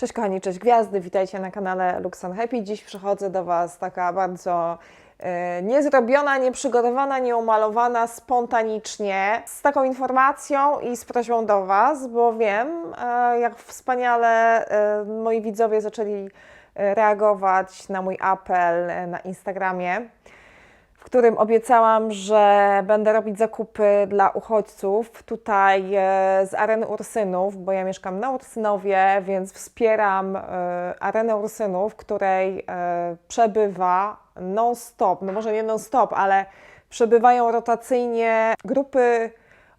Cześć kochani, cześć gwiazdy, witajcie na kanale Luxon Happy. Dziś przychodzę do Was taka bardzo e, niezrobiona, nieprzygotowana, nieumalowana, spontanicznie, z taką informacją i z prośbą do Was, bo wiem, e, jak wspaniale e, moi widzowie zaczęli e, reagować na mój apel e, na Instagramie w którym obiecałam, że będę robić zakupy dla uchodźców tutaj e, z areny Ursynów, bo ja mieszkam na Ursynowie, więc wspieram e, arenę Ursynów, w której e, przebywa non-stop, no może nie non-stop, ale przebywają rotacyjnie grupy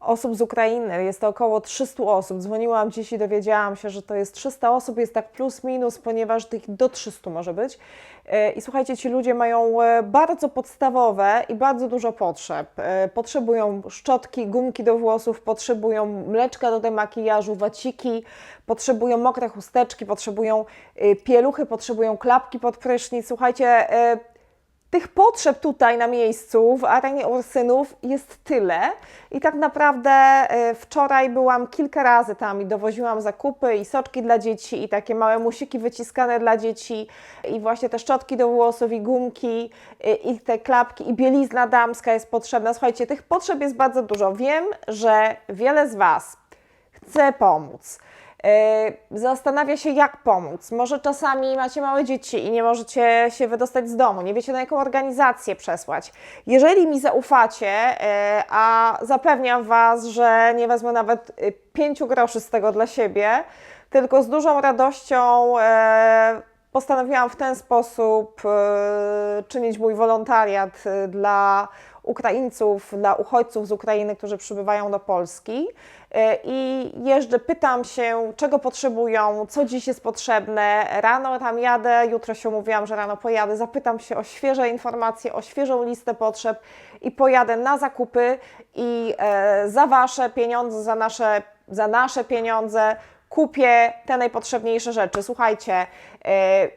osób z Ukrainy. Jest to około 300 osób. Dzwoniłam dziś i dowiedziałam się, że to jest 300 osób, jest tak plus minus, ponieważ tych do 300 może być. E, I słuchajcie, ci ludzie mają e, bardzo podstawowe i bardzo dużo potrzeb. E, Potrzebują szczotki, gumki do włosów, potrzebują mleczka do demakijażu, waciki, potrzebują mokre chusteczki, potrzebują pieluchy, potrzebują klapki pod prysznic. Słuchajcie, tych potrzeb tutaj na miejscu, w arenie Ursynów jest tyle i tak naprawdę e, wczoraj byłam kilka razy tam i dowoziłam zakupy i soczki dla dzieci i takie małe musiki wyciskane dla dzieci i właśnie te szczotki do włosów i gumki e, i te klapki i bielizna damska jest potrzebna. Słuchajcie, tych potrzeb jest bardzo dużo. Wiem, że wiele z Was chce pomóc. Yy, Zastanawia się, jak pomóc. Może czasami macie małe dzieci i nie możecie się wydostać z domu, nie wiecie na jaką organizację przesłać. Jeżeli mi zaufacie, yy, a zapewniam Was, że nie wezmę nawet yy, pięciu groszy z tego dla siebie, tylko z dużą radością postanowiłam w ten sposób czynić mój wolontariat dla Ukraińców, dla uchodźców z Ukrainy, którzy przybywają do Polski. E, I jeżdżę, pytam się, czego potrzebują, co dziś jest potrzebne. Rano tam jadę, jutro się umówiłam, że rano pojadę, zapytam się o świeże informacje, o świeżą listę potrzeb i pojadę na zakupy i e, za Wasze pieniądze, za nasze, za nasze pieniądze kupię te najpotrzebniejsze rzeczy. Słuchajcie,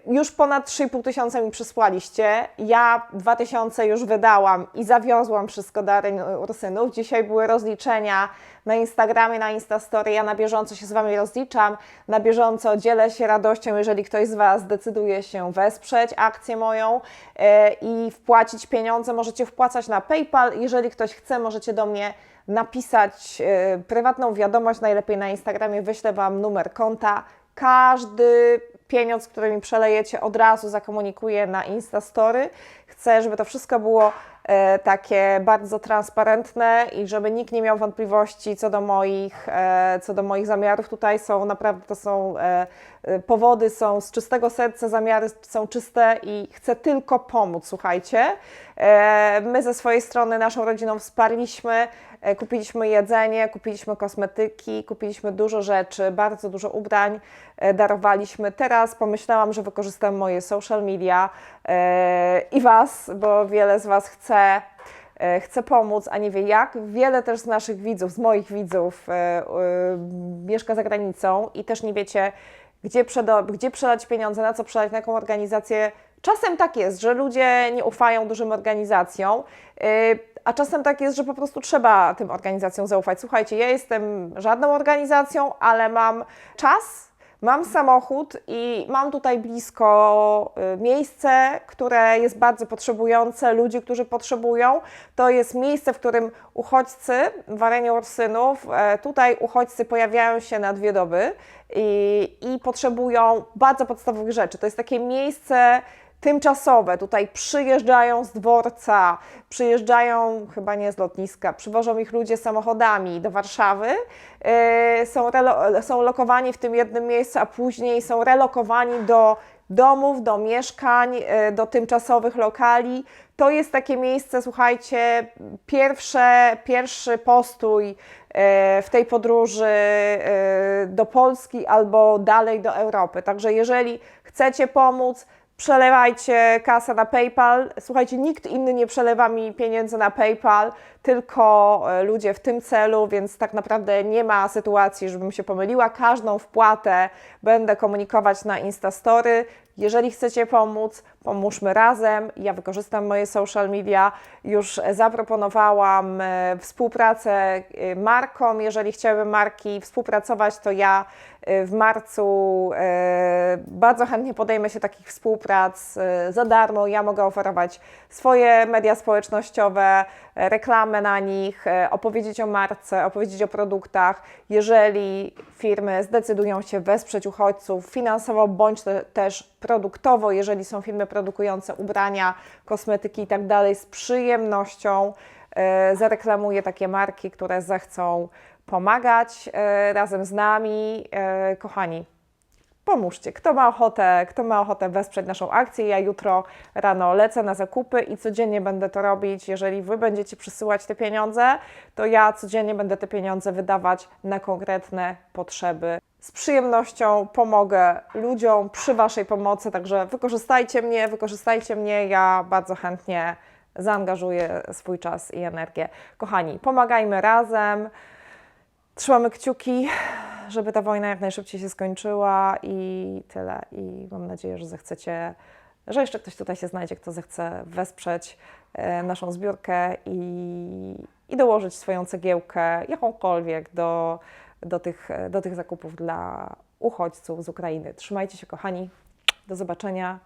już ponad 3,5 tysiąca mi przysłaliście. Ja 2 tysiące już wydałam i zawiozłam wszystko do Areny Ursynów. Dzisiaj były rozliczenia na Instagramie, na Instastory. Ja na bieżąco się z Wami rozliczam. Na bieżąco dzielę się radością, jeżeli ktoś z Was decyduje się wesprzeć akcję moją e, i wpłacić pieniądze. Możecie wpłacać na PayPal. Jeżeli ktoś chce, możecie do mnie napisać e, prywatną wiadomość, najlepiej na Instagramie, wyślę Wam numer konta. Każdy pieniądz, który mi przelejecie, od razu zakomunikuję na Instastory. Chcę, żeby to wszystko było e, takie bardzo transparentne i żeby nikt nie miał wątpliwości co do moich, e, co do moich zamiarów. Tutaj są naprawdę, to są e, e, powody, są z czystego serca, zamiary są czyste i chcę tylko pomóc, słuchajcie. E, my ze swojej strony naszą rodziną wsparliśmy, e, kupiliśmy jedzenie, kupiliśmy kosmetyki, kupiliśmy dużo rzeczy, bardzo dużo ubrań, e, darowaliśmy. Teraz pomyślałam, że wykorzystam moje social media i Was, bo wiele z Was chce chce pomóc, a nie wie jak. Wiele też z naszych widzów, z moich widzów e, mieszka za granicą i też nie wiecie, gdzie, gdzie przelać pieniądze, na co przelać, na jaką organizację. Czasem tak jest, że ludzie nie ufają dużym organizacjom, yy, a czasem tak jest, że po prostu trzeba tym organizacjom zaufać. Słuchajcie, ja jestem żadną organizacją, ale mam czas, mam samochód i mam tutaj blisko y, miejsce, które jest bardzo potrzebujące, ludzi, którzy potrzebują. To jest miejsce, w którym uchodźcy w arenie e, tutaj uchodźcy pojawiają się na dwie doby i, i potrzebują bardzo podstawowych rzeczy. To jest takie miejsce tymczasowe. Tutaj przyjeżdżają z dworca, przyjeżdżają chyba nie z lotniska, przywożą ich ludzie samochodami do Warszawy, yy, są, relo- są lokowani w tym jednym miejscu, a później są relokowani do domów, do mieszkań, yy, do tymczasowych lokali. To jest takie miejsce, słuchajcie, pierwsze, pierwszy postój yy, w tej podróży do Polski albo dalej do Europy. Także jeżeli chcecie pomóc, przelewajcie kasę na PayPal. Słuchajcie, nikt inny nie przelewa mi pieniędzy na PayPal, tylko e, ludzie w tym celu, więc tak naprawdę nie ma sytuacji, żebym się pomyliła. Każdą wpłatę będę komunikować na Instastory. Jeżeli chcecie pomóc, pomóżmy razem. Ja wykorzystam moje social media. Już zaproponowałam e, współpracę e, markom. Jeżeli chciałyby marki współpracować, to ja y, w marcu. Bardzo chętnie podejmę się takich współprac za darmo. Ja mogę oferować swoje media społecznościowe, reklamę na nich, opowiedzieć o marce, opowiedzieć o produktach. Jeżeli firmy zdecydują się wesprzeć uchodźców finansowo bądź te, też produktowo, jeżeli są firmy produkujące ubrania, kosmetyki i tak dalej, z przyjemnością e, zareklamuję takie marki, które zechcą pomagać e, razem z nami. E, Kochani, pomóżcie. Kto ma ochotę, kto ma ochotę wesprzeć naszą akcję, ja jutro rano lecę na zakupy i codziennie będę to robić. Jeżeli Wy będziecie przysyłać te pieniądze, to ja codziennie będę te pieniądze wydawać na konkretne potrzeby. Z przyjemnością pomogę ludziom przy Waszej pomocy, także wykorzystajcie mnie, wykorzystajcie mnie, ja bardzo chętnie zaangażuję swój czas i energię. Kochani, pomagajmy razem, trzymamy kciuki, żeby ta wojna jak najszybciej się skończyła i tyle. I mam nadzieję, że zechcecie, że jeszcze ktoś tutaj się znajdzie, kto zechce wesprzeć e, naszą zbiórkę i, i dołożyć swoją cegiełkę, jakąkolwiek, do, do, tych, do tych zakupów dla uchodźców z Ukrainy. Trzymajcie się, kochani. Do zobaczenia.